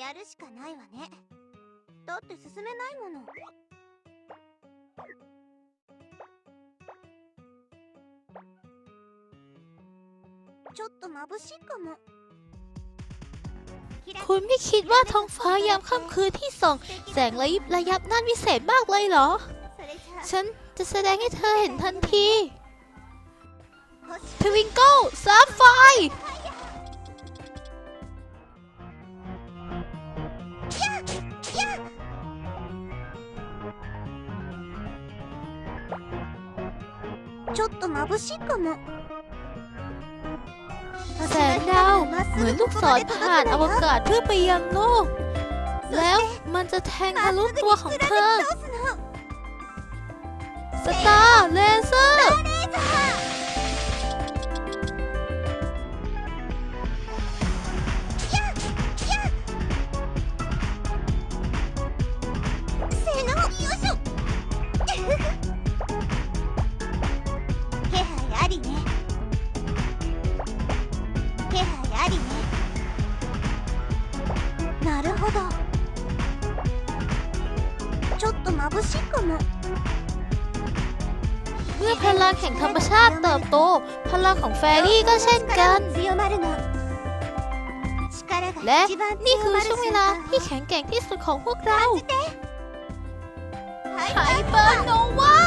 やるしかないわねだって進めないものちょっと眩しいかもキラキラ คุณไม่คิดว่าท้องฟ้ายามค่ำคืนที่ส่อง แสงระยิบระยับนั่นวิเศษมากเลยเหรอ それじゃ ฉันจะแสดงให้เธอเห็นทันที 星 ทวิงเกิลซับไฟ ちょっと眩しいかも แสงดาว เหมือนลูกศรผ่านอวกาศเพื่อไปยังโลก แล้วมันจะแทงทะลุตัวของเธอ と眩しいかも เมื่อพลังแห่งธรรมชาติเติบโต พลังของแฟรี่ก็เช่นกัน 強まるの力 และ が一番 นี่ 強 คือ まる ช่วงเว 瞬 ลา 間 ที่แข็งแกร่งที่สุดของพวกเรา ハイ ไฮเปอร์โนวา